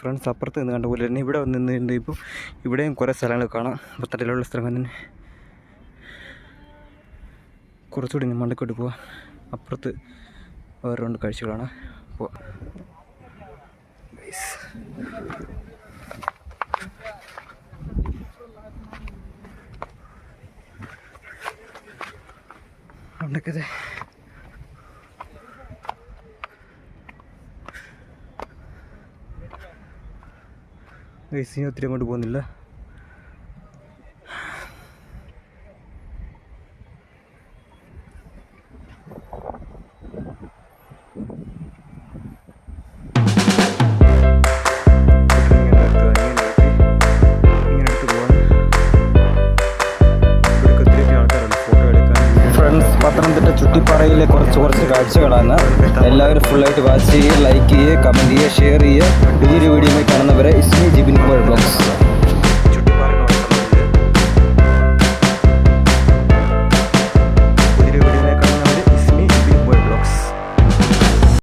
Friends അപ്പുറത്ത് നിന്ന് കണ്ട പോലെ തന്നെ ഇവിടെ വന്ന് നിന്നുണ്ട് ഇപ്പോൾ ഇവിടെയും കുറേ സ്ഥലങ്ങൾ കാണാം. പത്തടയിലുള്ള സ്ഥലങ്ങൾ തന്നെ. കുറച്ചുകൂടി ഞാൻ മണ്ടക്കോട്ട് പോവാം. അപ്പുറത്ത് വേറെ രണ്ട് കാഴ്ചകളാണ്. അപ്പോൾ Guys. ഗൈസ് ഇനി ഒത്തിരി അങ്ങോട്ട് പോകുന്നില്ല. പത്തനംതിട്ട ചുട്ടിപ്പാറയിലെ കുറച്ച് കുറച്ച് കാഴ്ചകളാണ്. എല്ലാവരും ഫുള്ളായിട്ട് വാച്ച് ചെയ്യുക ലൈക്ക് ചെയ്യുക കമന്റ് ചെയ്യുക ഷെയർ ചെയ്യുക. പുതിയൊരു